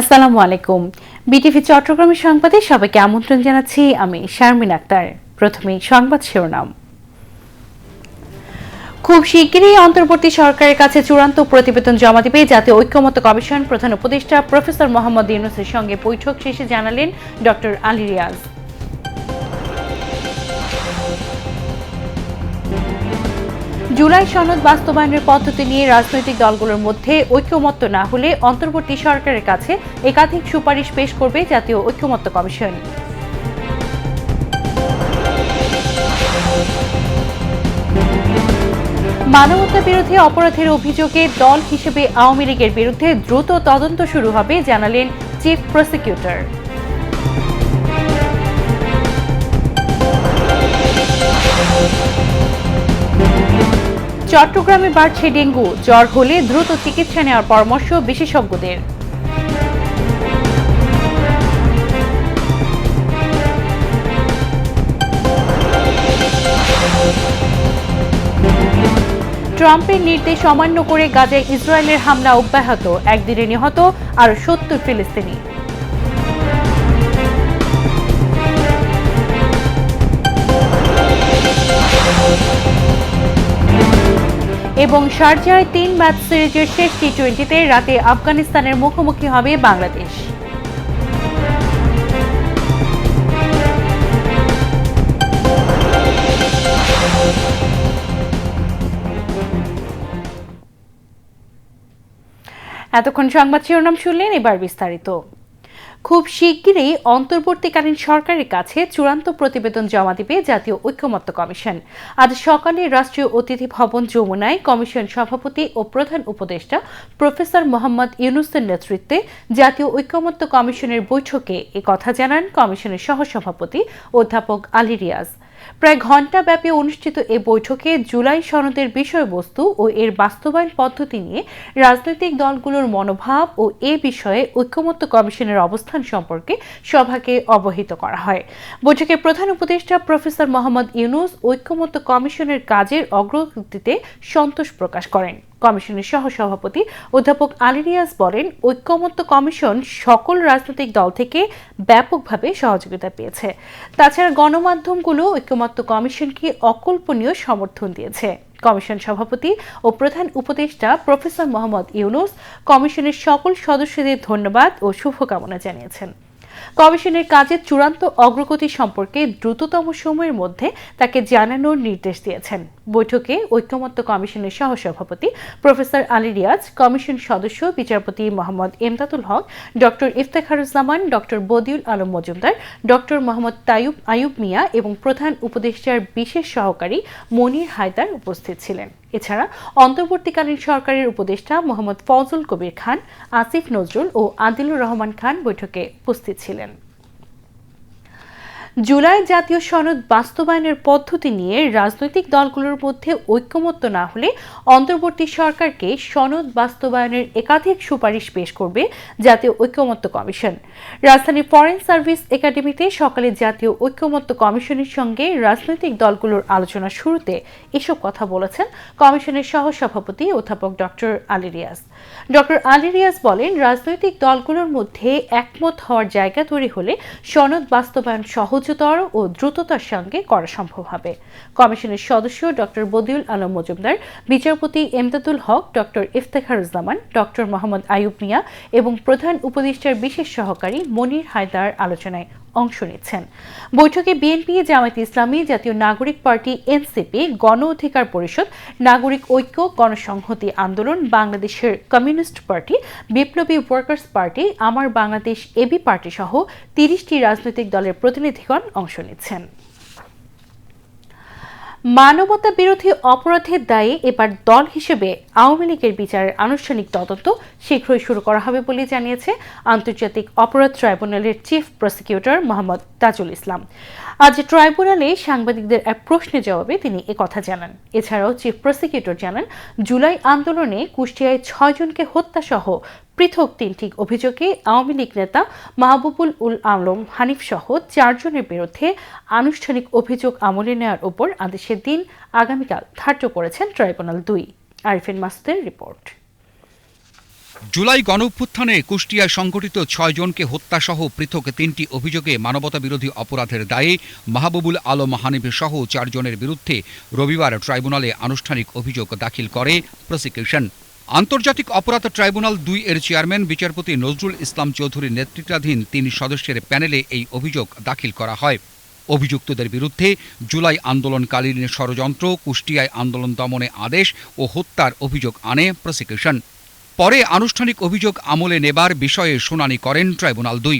আসসালামু আলাইকুম। বিটিভি চট্টগ্রামের সংবাদে সবাইকে আমন্ত্রণ জানাচ্ছি আমি শারমিন আক্তার। প্রথমে সংবাদ শিরোনাম। খুব শিগগিরই অন্তর্বর্তী সরকারের কাছে চূড়ান্ত প্রতিবেদন জমা দেবে জাতীয় ঐক্যমত্য কমিশন প্রধান উপদেষ্টা প্রফেসর মোহাম্মদ ইউনুসের সঙ্গে বৈঠক শেষে জানালেন ডক্টর আলী রিয়াজ। জুলাই সনদ বাস্তবায়নের পদ্ধতি নিয়ে রাজনৈতিক দলগুলোর মধ্যে ঐক্যমত্য না হলে অন্তর্বর্তী সরকারের কাছে একাধিক সুপারিশ পেশ করবে জাতীয় ঐক্যমত্য কমিশন। মানবতা বিরোধী অপরাধের অভিযোগে দল হিসেবে আওয়ামী লীগের বিরুদ্ধে দ্রুত তদন্ত শুরু হবে, জানালেন চিফ প্রসিকিউটর। চট্টগ্রামে বাড়ছে ডেঙ্গু, জ্বর হলে দ্রুত চিকিৎসা নেওয়ার পরামর্শ বিশেষজ্ঞদের। ট্রাম্পের নির্দেশ অমান্য করে গাজায় ইসরায়েলের হামলা অব্যাহত। একদিনে নিহত আর সত্তর ফিলিস্তিনি। এবং শারজায় তিন ম্যাচ সিরিজের শেষ টি টোয়েন্টিতে রাতে আফগানিস্তানের মুখোমুখি হবে বাংলাদেশ। এতক্ষণ সংবাদ শিরোনাম শুনলেন, এবার বিস্তারিত। খুব শিগগিরই অন্তর্বর্তীকালীন সরকারের কাছে চূড়ান্ত প্রতিবেদন জমা দিবে জাতীয় ঐক্যমত্য কমিশন। আজ সকালে রাষ্ট্রীয় অতিথি ভবন যমুনায় কমিশন সভাপতি ও প্রধান উপদেষ্টা প্রফেসর মোহাম্মদ ইউনুসের নেতৃত্বে জাতীয় ঐক্যমত্য কমিশনের বৈঠকে কথা জানান কমিশনের সহসভাপতি অধ্যাপক আলী রিয়াজ। প্রায় ঘণ্টাব্যাপী অনুষ্ঠিত এ বৈঠকে জুলাই সনদের বিষয়বস্তু ও এর বাস্তবায়ন পদ্ধতি নিয়ে রাজনৈতিক দলগুলোর মনোভাব ও এ বিষয়ে ঐক্যমত্য কমিশনের অবস্থান সম্পর্কে সভাকে অবহিত করা হয়। বৈঠকে প্রধান উপদেষ্টা প্রফেসর মোহাম্মদ ইউনুস ঐক্যমত্য কমিশনের কাজের অগ্রগতিতে সন্তোষ প্রকাশ করেন। কমিশনের সহসভাপতি অধ্যাপক আলী রিয়াজ বলেন, ঐক্যমত্য কমিশন সকল রাজনৈতিক দল থেকে ব্যাপকভাবে সহযোগিতা পেয়েছে। তাছাড়া গণমাধ্যমগুলো ঐক্যমত্য কমিশনকে অকল্পনীয় সমর্থন দিয়েছে। কমিশন সভাপতি ও প্রধান উপদেষ্টা প্রফেসর মোহাম্মদ ইউনুস কমিশনের সকল সদস্যদের ধন্যবাদ ও শুভকামনা জানিয়েছেন। কমিশনের কাজের চূড়ান্ত অগ্রগতি সম্পর্কে দ্রুততম সময়ের মধ্যে তাকে জানানোর নির্দেশ দিয়েছেন। বৈঠকে ঐক্যমত্য কমিশনের সহসভাপতি প্রফেসর আলী রিয়াজ, কমিশন সদস্য বিচারপতি Mohammad Emdadul Haque, doctor Iftekharuzzaman, doctor Badiul Alam Majumdar, doctor Mohammad Taib Ayub Mia এবং প্রধান উপদেষ্টার বিশেষ সহকারী মনির হায়দার উপস্থিত ছিলেন। এছাড়া অন্তর্বর্তীকালীন সরকারের উপদেষ্টা মোহাম্মদ ফজল কবির খান, আসিফ নজরুল ও আদিলুর রহমান খান বৈঠকে উপস্থিত ছিলেন। জুলাই জাতীয় সনদ বাস্তবায়নের পদ্ধতি নিয়ে রাজনৈতিক দলগুলোর মধ্যে ঐক্যমত্য না হলে অন্তর্বর্তী সরকারকে সনদ বাস্তবায়নের একাধিক সুপারিশ পেশ করবে জাতীয় ঐক্যমত্য কমিশন। রাজধানীর ফরেন সার্ভিস একাডেমিতে সকালে জাতীয় ঐক্যমত্য কমিশনের সঙ্গে রাজনৈতিক দলগুলোর আলোচনা শুরুতে এসব কথা বলেছেন কমিশনের সহসভাপতি অধ্যাপক ডক্টর আলী রিয়াজ। ডক্টর আলী রিয়াজ বলেন, রাজনৈতিক দলগুলোর মধ্যে একমত হওয়ার জায়গা তৈরি হলে সনদ বাস্তবায়ন সহজ উচ্চতর ও দ্রুততার সঙ্গে করা সম্ভব হবে। কমিশনের সদস্য ডক্টর বদিউল আলম মজুমদার, বিচারপতি এমদাদুল হক ডক্টর ইফতেখারুজ্জামান ডক্টর মোহাম্মদ আয়ুব মিয়া এবং প্রধান উপদেষ্টার বিশেষ সহকারী মনির হায়দার আলোচনায় অংশ নিচ্ছেন। বৈঠকে বিএনপি, জামায়াত ইসলামী, জাতীয় নাগরিক পার্টি, এনসিপি, গণ অধিকার পরিষদ, নাগরিক ঐক্য, গণসংহতি আন্দোলন, বাংলাদেশের communist party, Biplobi workers party, Amar Bangladesh AB party সহ তিরিশটি রাজনৈতিক দলের প্রতিনিধিগণ অংশ নিচ্ছেন। মানবতা বিরোধী অপরাধের দায়ে এবার দল হিসেবে আওয়ামী লীগের বিচারের আনুষ্ঠানিক তদন্ত শীঘ্রই শুরু করা হবে বলে জানিয়েছে আন্তর্জাতিক অপরাধ ট্রাইব্যুনালের চিফ প্রসিকিউটর মোহাম্মদ তাজুল ইসলাম। আজ ট্রাইব্যুনালে সাংবাদিকদের এক প্রশ্নের জবাবে তিনি কথা জানান। এছাড়াও চিফ প্রসিকিউটর জানান, জুলাই আন্দোলনে কুষ্টিয়ায় ছয়জনকে হত্যাসহ পৃথক তিনটি অভিযোগে আওয়ামী লীগ নেতা মাহবুবুল উল আলম হানিফ সহ চারজনের বিরুদ্ধে আনুষ্ঠানিক অভিযোগ আমলে নেওয়ার উপর আদেশের দিন আগামীকাল ধার্য করেছেন ট্রাইব্যুনাল দুই। আরিফিন মাসুদের রিপোর্ট। জুলাই গণঅভ্যুত্থানে কুষ্টিয়ায় সংঘটিত ছয় জনকে হত্যাসহ পৃথক তিনটি অভিযোগে মানবতা বিরোধী অপরাধের দায়ে মাহবুবুল আলম হানিফ সহ চারজনের বিরুদ্ধে রবিবার ট্রাইব্যুনালে আনুষ্ঠানিক অভিযোগ দাখিল করে প্রসিকিউশন। আন্তর্জাতিক অপরাধ ট্রাইব্যুনাল দুই এর চেয়ারম্যান, বিচারপতি নজরুল ইসলাম চৌধুরীর নেতৃত্বাধীন তিন সদস্যের প্যানেলে এই অভিযোগ দাখিল করা হয়। অভিযুক্তদের বিরুদ্ধে জুলাই আন্দোলনকালীন ষড়যন্ত্র, কুষ্টিয়ায় আন্দোলন দমনে আদেশ ও হত্যার অভিযোগ আনে প্রসিকিউশন। পরে আনুষ্ঠানিক অভিযোগ আমলে নেবার বিষয়ে শুনানি করেন ট্রাইব্যুনাল দুই।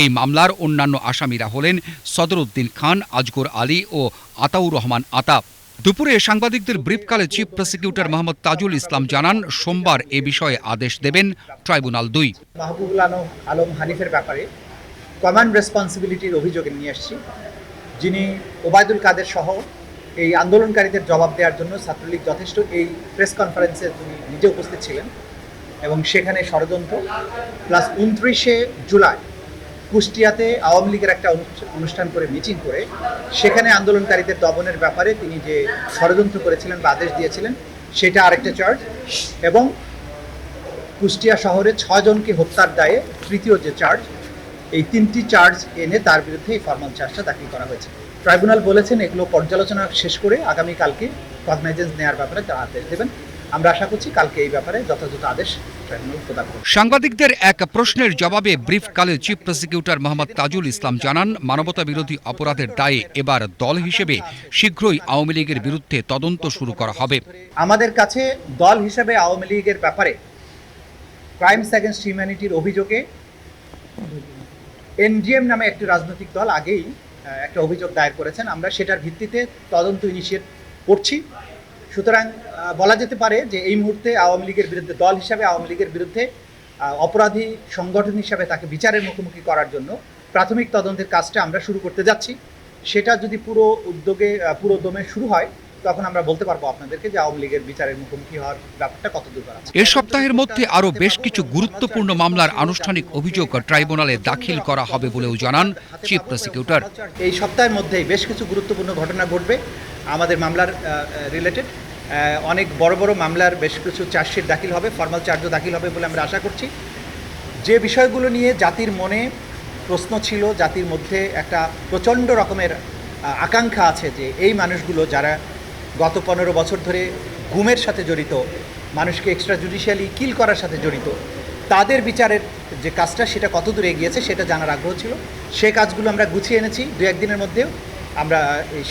এই মামলার অন্যান্য আসামিরা হলেন সদরউদ্দিন খান, আজগর আলী ও আতাউর রহমান আতাব দুপুরে সাংবাদিকদের ব্রিফকালে চিফ প্রসিকিউটর মোহাম্মদ তাজুল ইসলাম জানান, সোমবার এ বিষয়ে আদেশ দেবেন ট্রাইব্যুনাল দুই। মাহবুবুল আলম হানিফের ব্যাপারে কমান্ড রেসপন্সিবিলিটির অভিযোগে নিয়ে আসছি যিনি ওবায়দুল কাদের সহ এই আন্দোলনকারীদের জবাব দেওয়ার জন্য ছাত্রলীগ যথেষ্ট এই প্রেস কনফারেন্সে তিনি নিজে উপস্থিত ছিলেন। এবং সেখানে ষড়যন্ত্র। প্লাস উনত্রিশে জুলাই কুষ্টিয়াতে আওয়ামী লীগের একটা অনুষ্ঠান করে মিটিং করে সেখানে আন্দোলনকারীদের দমনের ব্যাপারে তিনি যে ষড়যন্ত্র করেছিলেন বা আদেশ দিয়েছিলেন, সেটা আরেকটা চার্জ। এবং কুষ্টিয়া শহরে ছজনকে হত্যার দায়ে তৃতীয় যে চার্জ, এই তিনটি চার্জ এনে তার বিরুদ্ধে এই ফর্মাল চার্জটা দাখিল করা হয়েছে। ট্রাইব্যুনাল বলেছেন এগুলো পর্যালোচনা শেষ করে আগামীকালকে কগনাইজেন্স নেওয়ার ব্যাপারে তারা আদেশ দেবেন। আমরা আশা করছি কালকে এই ব্যাপারে যথাযথ আদেশ সাংবাদিকদের এক প্রশ্নের জবাবে ব্রিফ ব্রিফকালে চিফ প্রসিকিউটর মোহাম্মদ তাজুল ইসলাম জানান মানবতা বিরোধী অপরাধের দায়ে এবার দল হিসেবে শীঘ্রই আওয়ামী লীগের বিরুদ্ধে তদন্ত শুরু করা হবে। আমাদের কাছে দল হিসেবে আওয়ামী লীগের ব্যাপারে ক্রাইমস অ্যাগেন্স্ট হিউম্যানিটির অভিযোগে এনডিএম নামে একটি রাজনৈতিক দল আগেই একটা অভিযোগ দায়ের করেছেন। আমরা সেটার ভিত্তিতে তদন্ত ইনিশিয়েট করছি। সুতরাং বলা যেতে পারে যে এই মুহূর্তে আওয়ামী লীগের বিরুদ্ধে দল হিসাবে আওয়ামী লীগের বিরুদ্ধে অপরাধী সংগঠন হিসাবে তাকে বিচারের মুখোমুখি করার জন্য প্রাথমিক তদন্তের কাজটা আমরা শুরু করতে যাচ্ছি। সেটা যদি পুরো উদ্যোগে পুরো দমে শুরু হয় তখন আমরা বলতে পারব আপনাদেরকে যে আওয়ামী লীগের বিচারের মুখোমুখি হওয়ার ব্যাপারটা কত দূর আছে এ সপ্তাহের মধ্যে আরও বেশ কিছু গুরুত্বপূর্ণ মামলার আনুষ্ঠানিক অভিযোগ ট্রাইব্যুনালে দাখিল করা হবে বলেও জানান চিফ প্রসিকিউটর। এই সপ্তাহের মধ্যেই বেশ কিছু গুরুত্বপূর্ণ ঘটনা ঘটবে। আমাদের মামলার রিলেটেড অনেক বড় বড় মামলার বেশ কিছু চার্জশিট দাখিল হবে ফর্মাল চার্জও দাখিল হবে বলে আমরা আশা করছি। যে বিষয়গুলো নিয়ে জাতির মনে প্রশ্ন ছিল, জাতির মধ্যে একটা প্রচণ্ড রকমের আকাঙ্ক্ষা আছে যে এই মানুষগুলো যারা গত পনেরো বছর ধরে গুমের সাথে জড়িত, মানুষকে এক্সট্রা জুডিশিয়ালি কিল করার সাথে জড়িত, তাদের বিচারের যে কাজটা সেটা কত দূর এগিয়েছে সেটা জানার আগ্রহ ছিল। সে কাজগুলো আমরা গুছিয়ে এনেছি দু একদিনের মধ্যেও। আমরা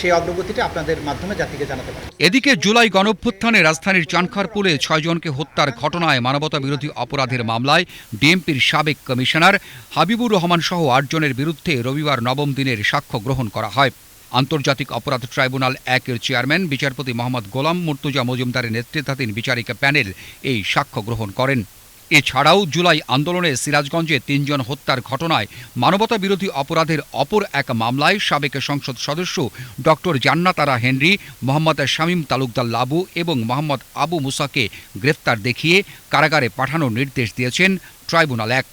সেই অগ্রগতিটা আপনাদের মাধ্যমে জাতিকে জানাতে পারি। এদিকে জুলাই গণঅভ্যুত্থানে রাজধানীর চানখারপুলে ছয়জনকে হত্যার ঘটনায় মানবতা বিরোধী অপরাধের মামলায় ডিএমপির সাবেক কমিশনার হাবিবুর রহমান সহ আটজনের বিরুদ্ধে রবিবার নবম দিনের সাক্ষ্য গ্রহণ করা হয়। আন্তর্জাতিক অপরাধ ট্রাইব্যুনাল একের চেয়ারম্যান বিচারপতি মোহাম্মদ গোলাম মুর্তুজা মজুমদারের নেতৃত্বাধীন বিচারিকা প্যানেল এই সাক্ষ্য গ্রহণ করেন। এছাড়াও জুলাই আন্দোলনে সিরাজগঞ্জে তিনজন হত্যার ঘটনায় মানবতা বিরোধী অপরাধের অপর এক মামলায় সাবেক সংসদ সদস্য ডক্টর জান্নাতারা হেনরি, মোহাম্মদ শামীম তালুকদার লাবু এবং মোহাম্মদ আবু মুসাকে গ্রেফতার দেখিয়ে কারাগারে পাঠানোর নির্দেশ দিয়েছেন ট্রাইব্যুনাল এক।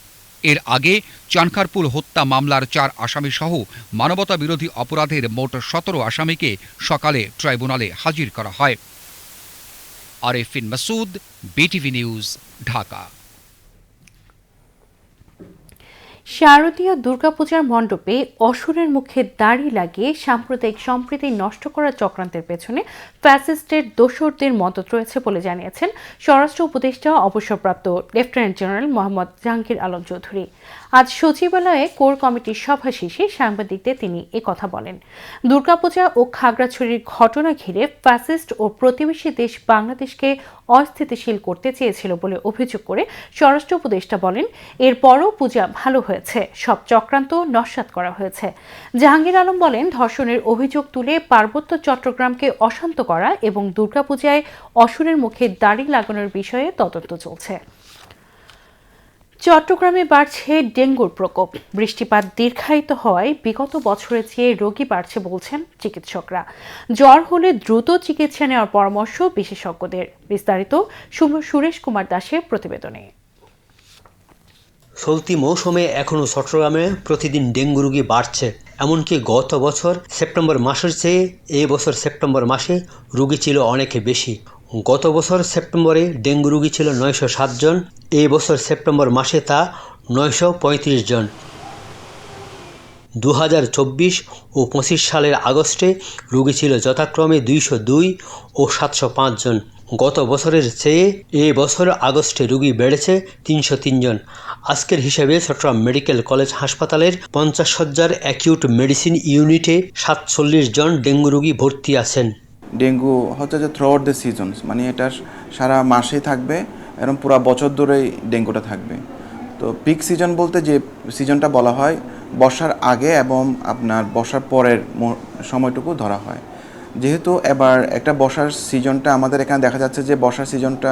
এর আগে চানখারপুল হত্যা মামলার চার আসামি সহ মানবতা বিরোধী অপরাধের মোট সতেরো আসামিকে সকালে ট্রাইব্যুনালে হাজির করা হয়। Arefin Masud, BTV news, Dhaka. শারদীয় দুর্গাপূজার মণ্ডপে অসুরের মুখে দাড়ি লাগিয়ে সাম্প্রদায়িক সম্প্রীতি নষ্ট করার চক্রান্তের পেছনে ফ্যাসিস্টের দোসরদের মদত রয়েছে বলে জানিয়েছেন স্বরাষ্ট্র উপদেষ্টা, অবসরপ্রাপ্ত লেফটেন্যান্ট জেনারেল মোহাম্মদ জাহাঙ্গীর আলম চৌধুরী। আজ সচিবালয়ে কোর কমিটির সভা শেষে সাংবাদিকদের তিনি কথা বলেন। দুর্গাপূজা ও খাগড়াছড়ির ঘটনা ঘিরে ফ্যাসিস্ট ও প্রতিবেশী দেশ বাংলাদেশকে অস্থিতিশীল করতে চেয়েছিল বলে অভিযোগ করে স্বরাষ্ট্র উপদেষ্টা বলেন, এরপরও পূজা ভালো হয়েছে। সব চক্রান্ত নস্যাৎ করা হয়েছে। জাহাঙ্গীর আলম বলেন, ধর্ষণের অভিযোগ তুলে পার্বত্য চট্টগ্রামকে অশান্ত করা এবং দুর্গাপূজায় অসুরের মুখে দাড়ি লাগানোর বিষয়ে তদন্ত চলছে। চট্টগ্রামে বাড়ছে ডেঙ্গুর প্রকোপ। বৃষ্টিপাত দীর্ঘায়িত হওয়ায় বিগত বছরের চেয়ে রোগী বাড়ছে বলছেন চিকিৎসকরা। জ্বর হলে দ্রুত চিকিৎসা নেওয়ার পরামর্শ বিশেষজ্ঞদের। বিস্তারিত সুরেশ কুমার দাসের প্রতিবেদনে। চলতি মৌসুমে এখনও চট্টগ্রামে প্রতিদিন ডেঙ্গু রোগী বাড়ছে। এমনকি গত বছর সেপ্টেম্বর মাসের চেয়ে এই বছর সেপ্টেম্বর মাসে রোগী ছিল অনেক বেশি। গত বছর সেপ্টেম্বরে ডেঙ্গু রোগী ছিল নয়শো জন এই বছর সেপ্টেম্বর মাসে তা নয়শো পঁয়ত্রিশ জন। দু হাজার চব্বিশ ও পঁচিশ সালের আগস্টে রোগী ছিল যথাক্রমে দুইশো দুই ও সাতশো পাঁচ জন। গত বছরের চেয়ে এ বছর আগস্টে রোগী বেড়েছে তিনশো জন। আজকের হিসেবে চট্টগ্রাম মেডিকেল কলেজ হাসপাতালের পঞ্চাশ সজ্জার অ্যাকিউট মেডিসিন ইউনিটে সাতচল্লিশ জন ডেঙ্গু রোগী ভর্তি আছেন। ডেঙ্গু হচ্ছে যে থ্রু আউট দ্য সিজনস মানে এটা সারা মাসেই থাকবে এবং পুরো বছর ধরেই ডেঙ্গুটা থাকবে। তো পিক সিজন বলতে যে সিজনটা বলা হয়, বর্ষার আগে এবং আপনার বর্ষার পরের সময়টুকু ধরা হয়। যেহেতু এবার একটা বর্ষার সিজনটা আমাদের এখানে দেখা যাচ্ছে যে বর্ষার সিজনটা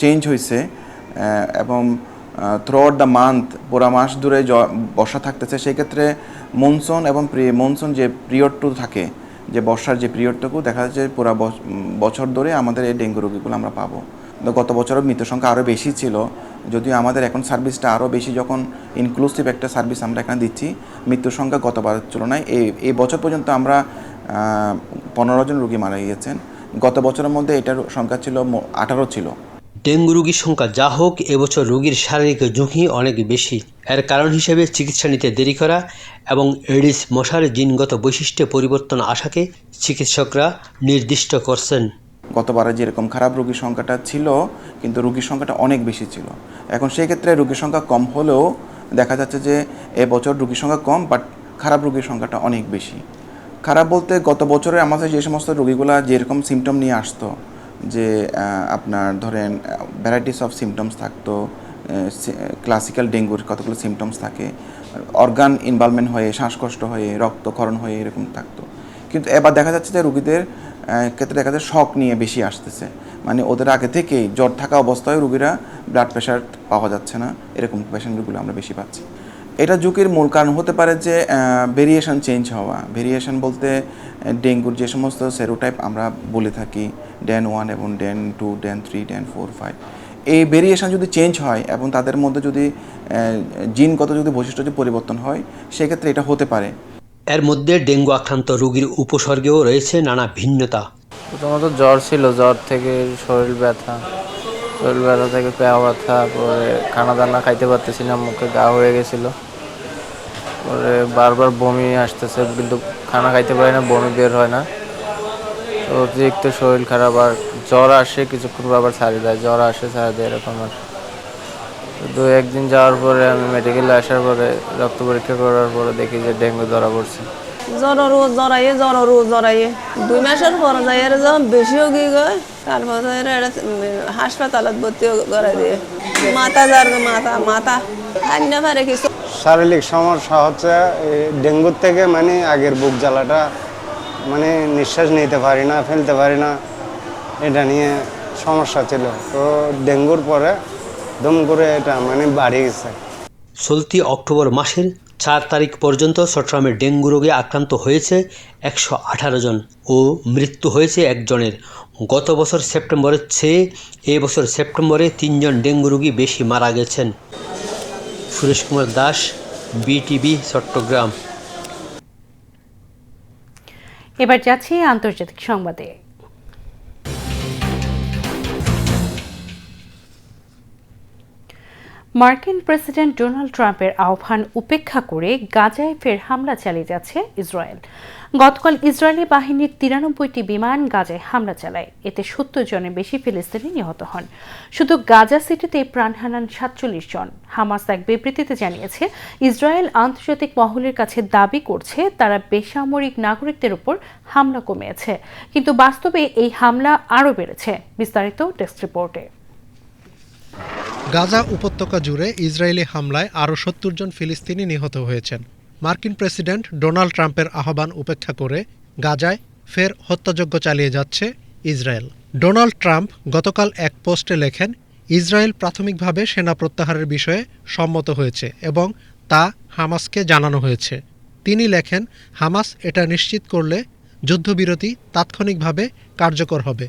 চেঞ্জ হয়েছে এবং থ্রু আউট দ্য মান্থ পুরা মাস ধরে বর্ষা থাকতেছে। সেই ক্ষেত্রে মনসুন এবং মনসুন যে পিরিয়ডটু থাকে, যে বর্ষার যে পিরিয়ডটুকু দেখা যাচ্ছে পুরো বছর ধরে আমাদের এই ডেঙ্গু রোগীগুলো আমরা পাবো। গত বছরও মৃত্যুর সংখ্যা আরও বেশি ছিল। যদিও আমাদের এখন সার্ভিসটা আরও বেশি, যখন ইনক্লুসিভ একটা সার্ভিস আমরা এখানে দিচ্ছি, মৃত্যুর সংখ্যা গতবারের তুলনায় এই এই বছর পর্যন্ত আমরা পনেরো জন রোগী মারা গিয়েছেন। গত বছরের মধ্যে এটার সংখ্যা ছিল আঠারো ছিল। ডেঙ্গু রোগীর সংখ্যা যা হোক এবছর রোগীর শারীরিক ঝুঁকি অনেক বেশি। এর কারণ হিসেবে চিকিৎসা নিতে দেরি করা এবং এডিস মশার জিনগত বৈশিষ্ট্যে পরিবর্তন আসাকে চিকিৎসকরা নির্দিষ্ট করছেন। গতবারে যেরকম খারাপ রোগীর সংখ্যাটা ছিল কিন্তু রোগীর সংখ্যাটা অনেক বেশি ছিল। এখন সেই ক্ষেত্রে রোগীর সংখ্যা কম হলেও দেখা যাচ্ছে যে এবছর রোগীর সংখ্যা কম বাট খারাপ রোগীর সংখ্যাটা অনেক বেশি। খারাপ বলতে গত বছরে আমাদের যে সমস্ত রোগীগুলা যেরকম সিমটম নিয়ে আসতো, যে আপনার ধরেন ভ্যারাইটিস অফ সিমটমস থাকতো ক্লাসিক্যাল ডেঙ্গুর কতগুলো সিমটমস থাকে অর্গান ইনভলভমেন্ট হয়ে, শ্বাসকষ্ট হয়ে, রক্তক্ষরণ হয়ে, এরকম থাকতো। কিন্তু এবার দেখা যাচ্ছে যে রুগীদের ক্ষেত্রে দেখা যাচ্ছে শখ নিয়ে বেশি আসতেছে। মানে ওদের আগে থেকেই জ্বর থাকা অবস্থায় রুগীরা ব্লাড প্রেশার পাওয়া যাচ্ছে না, এরকম পেশেন্টগুলো আমরা বেশি পাচ্ছি। এটা ঝুঁকির মূল কারণ হতে পারে যে ভেরিয়েশন চেঞ্জ হওয়া। ভেরিয়েশন বলতে ডেঙ্গুর যে সমস্ত সেরোটাইপ আমরা বলে থাকি ড্যান ওয়ান এবং DEN two DEN three DEN four five এই ভেরিয়েশন যদি চেঞ্জ হয় এবং তাদের মধ্যে যদি জিনগত যদি বৈশিষ্ট্য যদি পরিবর্তন হয় সেক্ষেত্রে এটা হতে পারে। এর মধ্যে ডেঙ্গু আক্রান্ত রোগীর উপসর্গেও রয়েছে নানা ভিন্নতা। প্রথমত জ্বর ছিল জ্বর থেকে শরীর ব্যথা। শরীর ব্যথা থেকে পেয়া ব্যথা, পরে খানা দানা খাইতে পারতেছি না, মুখে গা হয়ে গেছিল। পরে বারবার বমি আসতেছে, কিন্তু খানা খাইতে পারি না, বমি বের হয় না। অতিরিক্ত শরীর খারাপ, আর জ্বর আসে কিছুক্ষণ আবার ছাড়ি দেয়, জ্বর আসে ছাড়ি দেয় এরকম আর। দু একদিন যাওয়ার পরে আমি মেডিকেলে আসার পরে রক্ত পরীক্ষা করার পরে দেখি যে ডেঙ্গু ধরা পড়ছে। জ্বরও জ্বরাইয়ে জ্বরও জ্বরাইয়ে দুই মাসের পর যাই আর যখন বেশিও গিয়ে গয় তারপর হাসপাতালত ভর্তি করাই দিয়ে। মাথা যার মাথা মাথা আর না পারে কিছু। শারীরিক সমস্যা হচ্ছে এই ডেঙ্গুর থেকে মানে আগের বুক জ্বালাটা মানে নিঃশ্বাস নিতে পারি না ফেলতে পারি না। এটা নিয়ে সমস্যা ছিল। তো ডেঙ্গুর পরে দম করে এটা মানে বাড়ি গেছে। চলতি অক্টোবর মাসের চার তারিখ পর্যন্ত চট্টগ্রামে ডেঙ্গু রোগে আক্রান্ত হয়েছে একশো আঠারো জন ও মৃত্যু হয়েছে একজনের। গত বছর সেপ্টেম্বরের চেয়ে এ বছর সেপ্টেম্বরে তিনজন ডেঙ্গু রোগী বেশি মারা গেছেন। সুরেশ কুমার দাস, বিটিভি, চট্টগ্রাম। এবার যাচ্ছি আন্তর্জাতিক সংবাদে। মার্কিন প্রেসিডেন্ট ডোনাল্ড ট্রাম্পের আহ্বান উপেক্ষা করে গাজায় ফের হামলা চালিয়ে যাচ্ছে ইসরায়েল। গতকাল ইসরায়েলি বাহিনীর তিরানব্বইটি বিমান গাজায় হামলা চালায়। এতে সত্তর জনের বেশি ফিলিস্তিনি নিহত হন। শুধু গাজা সিটিতে প্রাণ হারান সাতচল্লিশ জন। হামাস এক বিবৃতিতে জানিয়েছে, ইসরায়েল আন্তর্জাতিক মহলের কাছে দাবি করছে, তারা বেসামরিক নাগরিকদের উপর হামলা কমিয়েছে। কিন্তু বাস্তবে এই হামলা আরও বেড়েছে। বিস্তারিত ডেস্ক রিপোর্টে। গাজা উপত্যকা জুড়ে ইসরায়েলি হামলায় আরও সত্তর জন ফিলিস্তিনি নিহত হয়েছেন। মার্কিন প্রেসিডেন্ট ডোনাল্ড ট্রাম্পের আহ্বান উপেক্ষা করে গাজায় ফের হত্যাযজ্ঞ চালিয়ে যাচ্ছে ইসরায়েল। ডোনাল্ড ট্রাম্প গতকাল এক পোস্টে লেখেন, ইসরায়েল প্রাথমিকভাবে সেনা প্রত্যাহারের বিষয়ে সম্মত হয়েছে এবং তা হামাসকে জানানো হয়েছে। তিনি লেখেন, হামাস এটা নিশ্চিত করলে যুদ্ধবিরতি তাৎক্ষণিকভাবে কার্যকর হবে।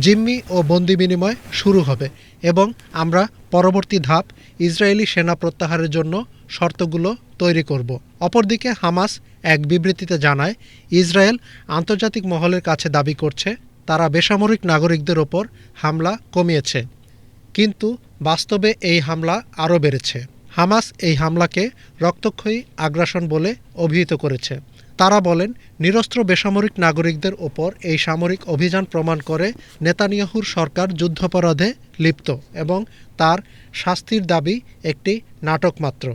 জিম্মি ও বন্দি বিনিময় শুরু হবে। এবং আমরা পরবর্তী ধাপ ইসরায়েলি সেনা প্রত্যাহারের জন্য শর্তগুলো তৈরি করব। অপরদিকে হামাস এক বিবৃতিতে জানায়, ইসরায়েল আন্তর্জাতিক মহলের কাছে দাবি করছে, তারা বেসামরিক নাগরিকদের ওপর হামলা কমিয়েছে। কিন্তু বাস্তবে এই হামলা আরও বেড়েছে। হামাস এই হামলাকে রক্তক্ষয়ী আগ্রাসন বলে অভিহিত করেছে। তারা বলেন, নিরস্ত্র বেসামরিক নাগরিকদের ওপর এই সামরিক অভিযান প্রমাণ করে নেতানিয়াহুর সরকার যুদ্ধাপরাধে লিপ্ত এবং তার শাস্তির দাবি একটি নাটক মাত্র।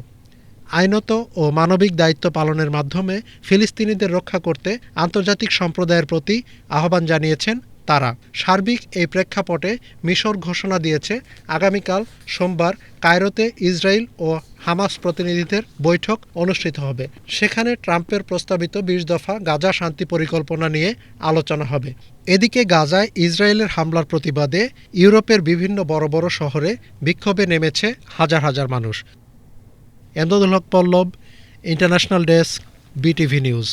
আইনত ও মানবিক দায়িত্ব পালনের মাধ্যমে ফিলিস্তিনিদের রক্ষা করতে আন্তর্জাতিক সম্প্রদায়ের প্রতি আহ্বান জানিয়েছেন তারা। সার্বিক এই প্রেক্ষাপটে মিশর ঘোষণা দিয়েছে, আগামীকাল সোমবার কায়রোতে ইসরায়েল ও হামাস প্রতিনিধিদের বৈঠক অনুষ্ঠিত হবে। সেখানে ট্রাম্পের প্রস্তাবিত বিশ দফা গাজা শান্তি পরিকল্পনা নিয়ে আলোচনা হবে। এদিকে গাজায় ইসরায়েলের হামলার প্রতিবাদে ইউরোপের বিভিন্ন বড় বড় শহরে বিক্ষোভে নেমেছে হাজার হাজার মানুষ। Emdadul Haque Pallab, international desk, BTV news.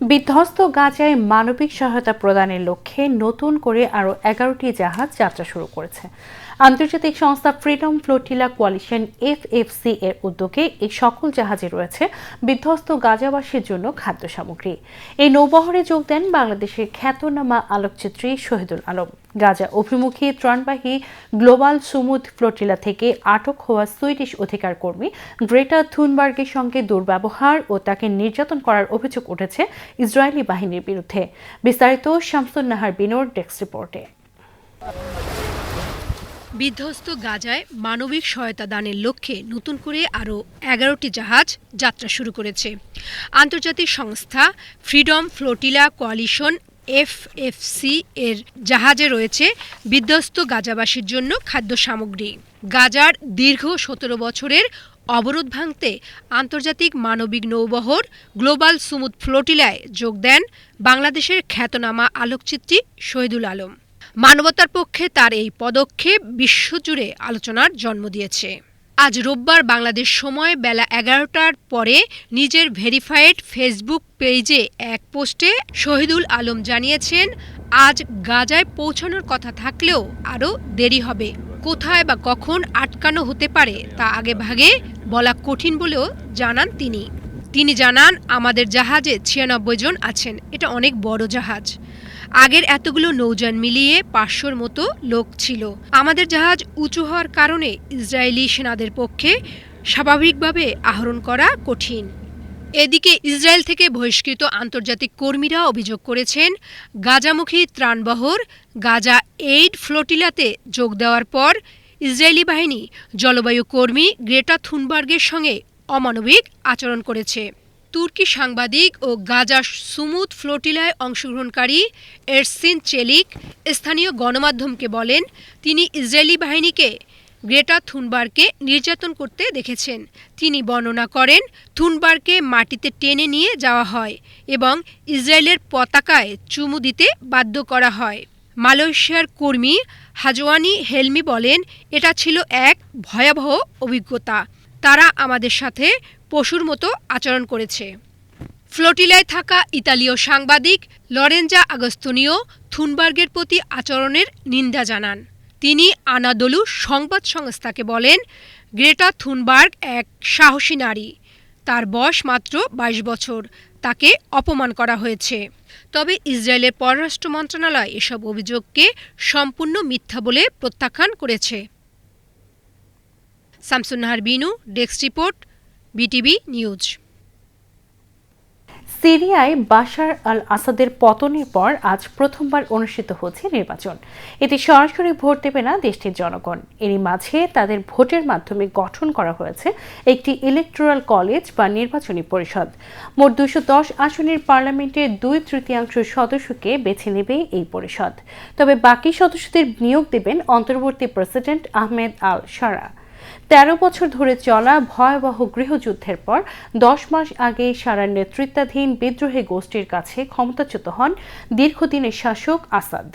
বিধ্বস্ত গাজায় মানবিক সহায়তা প্রদানের লক্ষ্যে নতুন করে আরও এগারোটি জাহাজ যাত্রা শুরু করেছে। আন্তর্জাতিক সংস্থা Freedom Flotilla Coalition F F C এর উদ্যোগে এই সকল জাহাজে রয়েছে বিধ্বস্ত গাজাবাসীর জন্য খাদ্য সামগ্রী এই নৌবহরে যোগ দেন বাংলাদেশের খ্যাতনামা আলোকচিত্রী শহীদুল আলম। গাজা অভিমুখী ত্রাণবাহী গ্লোবাল সুমুদ ফ্লোটিলা থেকে আটক হওয়া সুইডিশ অধিকার কর্মী গ্রেটা থুনবার্গের সঙ্গে দুর্ব্যবহার ও তাকে নির্যাতন করার অভিযোগ উঠেছে ইসরায়েলি বাহিনীর বিরুদ্ধে। বিস্তারিত শামসুন নাহার বিনোর ডেস্ক রিপোর্টে। বিধ্বস্ত গাজায় মানবিক সহায়তা দানের লক্ষ্যে নতুন করে আরও এগারোটি জাহাজ যাত্রা শুরু করেছে। আন্তর্জাতিক সংস্থা ফ্রিডম ফ্লোটিলা কোয়ালিশন এফএফসি এর জাহাজে রয়েছে বিধ্বস্ত গাজাবাসীর জন্য খাদ্য সামগ্রী। গাজার দীর্ঘ সতেরো বছরের অবরোধ ভাঙতে আন্তর্জাতিক মানবিক নৌবহর গ্লোবাল সুমুদ ফ্লোটিলায় যোগ দেন বাংলাদেশের খ্যাতনামা আলোকচিত্রী শহীদুল আলম। মানবতার পক্ষে তার এই পদক্ষেপ বিশ্বজুড়ে আলোচনার জন্ম দিয়েছে। আজ রোববার বাংলাদেশ সময় বেলা এগারোটার পরে নিজের ভেরিফাইড ফেসবুক পেজে এক পোস্টে শহীদুল আলম জানিয়েছেন, আজ গাজায় পৌঁছানোর কথা থাকলেও আরও দেরি হবে। কোথায় বা কখন আটকানো হতে পারে তা আগে ভাগে বলা কঠিন বলেও জানান তিনি। তিনি জানান, আমাদের জাহাজে ছিয়ানব্বই জন আছেন। এটা অনেক বড় জাহাজ। আগের এতগুলো নৌযান মিলিয়ে পাঁচশোর মতো লোক ছিল। আমাদের জাহাজ উঁচু হওয়ার কারণে ইসরায়েলি সেনাদের পক্ষে স্বাভাবিকভাবে আহরণ করা কঠিন। এদিকে ইসরায়েল থেকে বহিষ্কৃত আন্তর্জাতিক কর্মীরা অভিযোগ করেছেন, গাজামুখী ত্রাণবহর গাজা এইড ফ্লোটিলাতে যোগ দেওয়ার পর ইসরায়েলি বাহিনী জলবায়ু কর্মী গ্রেটা থুনবার্গের সঙ্গে অমানবিক আচরণ করেছে। তুর্কি সাংবাদিক ও গাজা সুমুদ ফ্লোটিলায় অংশগ্রহণকারী এরসিন চেলিক স্থানীয় গণমাধ্যমকে বলেন, তিনি ইসরায়েলি বাহিনীকে গ্রেটা থুনবার্গকে নির্যাতন করতে দেখেছেন। তিনি বর্ণনা করেন, থুনবার্গকে মাটিতে টেনে নিয়ে যাওয়া হয় এবং ইসরায়েলের পতাকায় চুমু দিতে বাধ্য করা হয়। মালয়েশিয়ার কর্মী হাজওয়ানি হেলমি বলেন, এটা ছিল এক ভয়াবহ অভিজ্ঞতা। তারা আমাদের সাথে পশুর মতো আচরণ করেছে। ফ্লোটিলায় থাকা ইতালীয় সাংবাদিক লরেঞ্জা আগস্তনীয় থুনবার্গের প্রতি আচরণের নিন্দা জানান। তিনি আনাদলু সংবাদ সংস্থাকে বলেন, গ্রেটা থুনবার্গ এক সাহসী নারী। তার বয়স মাত্র ২২ বছর। তাকে অপমান করা হয়েছে। তবে ইসরায়েলের পররাষ্ট্র মন্ত্রণালয় এসব অভিযোগকে সম্পূর্ণ মিথ্যা বলে প্রত্যাখ্যান করেছে। Shamsunnahar Binu, desk report BTV news. সিরিয়ায় বাশার আল আসাদের পতনের পর আজ প্রথমবার অনুষ্ঠিত হচ্ছে নির্বাচন। এতে সরাসরি ভোট দেবে না দেশটির জনগণ। এরই মাঝে তাদের ভোটের মাধ্যমে গঠন করা হয়েছে একটি ইলেকটোরাল কলেজ বা নির্বাচনী পরিষদ। মোট দুশো দশ আসনের পার্লামেন্টের দুই তৃতীয়াংশ সদস্যকে বেছে নেবে এই পরিষদ। তবে বাকি সদস্যদের নিয়োগ দেবেন অন্তর্বর্তী প্রেসিডেন্ট আহমেদ আল সারা তেরো বছর ধরে চলা ভয়াবহ গৃহযুদ্ধের পর দশ মাস আগে সারার নেতৃত্বাধীন বিদ্রোহী গোষ্ঠীর কাছে ক্ষমতাচ্যুত হন দীর্ঘদিনের শাসক আসাদ।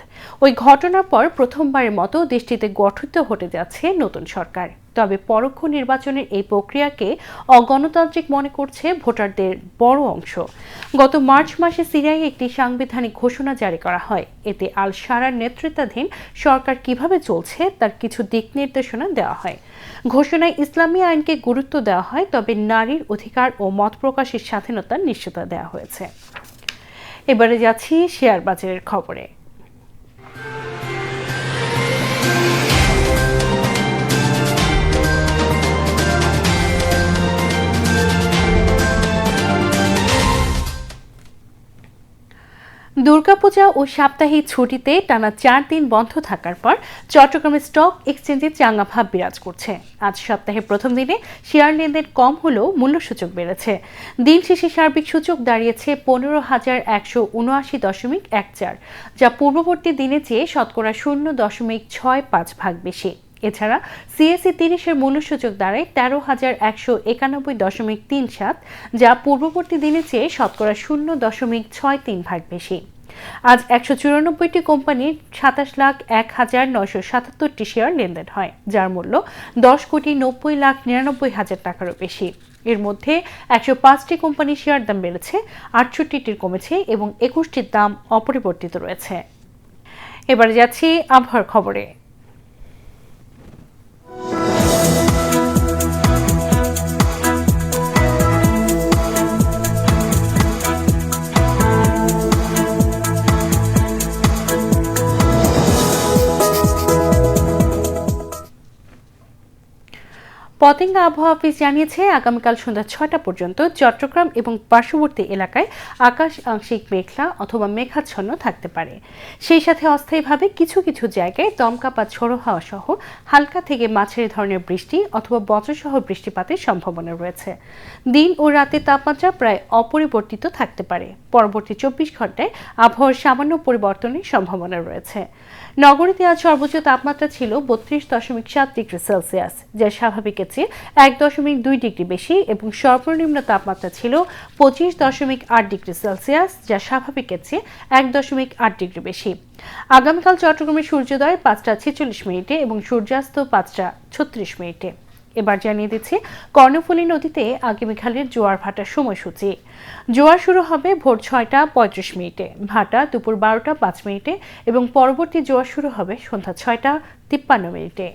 ওই ঘটনার পর প্রথমবারের মতো দেশটিতে গঠিত হতে যাচ্ছে নতুন সরকার। তবে পরোক্ষ নির্বাচনের এই প্রক্রিয়াকে অগণতান্ত্রিক মনে করছে ভোটারদের বড় অংশ। গত মার্চ মাসে সিরিয়ায় একটি সাংবিধানিক ঘোষণা জারি করা হয়। এতে আল সারার নেতৃত্বাধীন সরকার কীভাবে চলছে তার কিছু দিক নির্দেশনা দেওয়া হয়। ঘোষণায় ইসলামী আইনকে গুরুত্ব দেওয়া হয়, তবে নারীর অধিকার ও মত প্রকাশের স্বাধীনতার নিশ্চয়তা দেওয়া হয়েছে। এবারে যাচ্ছি শেয়ার বাজারের খবরে। দুর্গাপূজা ও সাপ্তাহিক ছুটিতে টানা চার দিন বন্ধ থাকার পর চট্টগ্রামের স্টক এক্সচেঞ্জে চাঙ্গা ভাব বিরাজ করছে। আজ সপ্তাহের প্রথম দিনে শেয়ার লেনদেন কম হলেও মূল্যসূচক বেড়েছে। দিন শেষে সার্বিক সূচক দাঁড়িয়েছে পনেরো হাজার একশো উনআশি দশমিক এক চার, যা পূর্ববর্তী দিনে চেয়ে শতকরা শূন্য দশমিক ছয় পাঁচ ভাগ বেশি। এছাড়া সিএসসি তিরিশের মূল্যসূচক দাঁড়ায় তেরো হাজার একশো একানব্বই দশমিক তিন সাত, যা পূর্ববর্তী দিনে চেয়ে শতকরা শূন্য দশমিক ছয় তিন ভাগ বেশি। আজ একশো চুরানব্বইটি কোম্পানির সাতাশ লাখ এক হাজার নয়শো সাতাত্তরটি শেয়ার লেনদেন হয়, যার মূল্য দশ কোটি নব্বই লাখ নিরানব্বই হাজার টাকারও বেশি। এর মধ্যে একশো পাঁচটি কোম্পানির শেয়ার দাম বেড়েছে, আটষট্টিটির কমেছে এবং একুশটির দাম অপরিবর্তিত রয়েছে। এবারে যাচ্ছি আবহাওয়ার খবরে। পতেঙ্গা আবহাওয়া অফিস জানিয়েছে, আগামীকাল সন্ধ্যা ছয়টা পর্যন্ত চট্টগ্রাম এবং পার্শ্ববর্তী এলাকায় আকাশ আংশিক মেঘলা অথবা মেঘাচ্ছন্ন থাকতে পারে। সেই সাথে অস্থায়ীভাবে কিছু কিছু জায়গায় দমকা বা ঝোড়ো হাওয়া সহ হালকা থেকে মাঝারি ধরনের বৃষ্টি অথবা বজ্রসহ বৃষ্টিপাতের সম্ভাবনা রয়েছে। দিন ও রাতের তাপমাত্রা প্রায় অপরিবর্তিত থাকতে পারে। পরবর্তী চব্বিশ ঘন্টায় আবহাওয়ার সামান্য পরিবর্তনের সম্ভাবনা রয়েছে। নগরীতে আজ সর্বোচ্চ তাপমাত্রা ছিল বত্রিশ দশমিক সাত ডিগ্রি সেলসিয়াস, যা স্বাভাবিকের চেয়ে এক দশমিক দুই ডিগ্রি বেশি এবং সর্বনিম্ন তাপমাত্রা ছিল পঁচিশ দশমিক আট ডিগ্রি সেলসিয়াস, যা স্বাভাবিকের চেয়ে এক দশমিক আট ডিগ্রি বেশি। আগামীকাল চট্টগ্রামে সূর্যোদয় পাঁচটা ছেচল্লিশ মিনিটে এবং সূর্যাস্ত পাঁচটা ছত্রিশ মিনিটে। এবার জানিয়ে দিচ্ছি, কর্ণফুলী নদীতে আগামীকালের জোয়ার ভাটার সময়সূচি। জোয়ার শুরু হবে ভোর ছয়টা পঁয়ত্রিশ মিনিটে, ভাটা দুপুর বারোটা পাঁচ মিনিটে এবং পরবর্তী জোয়ার শুরু হবে সন্ধ্যা ছয়টা তিপ্পান্ন মিনিটে।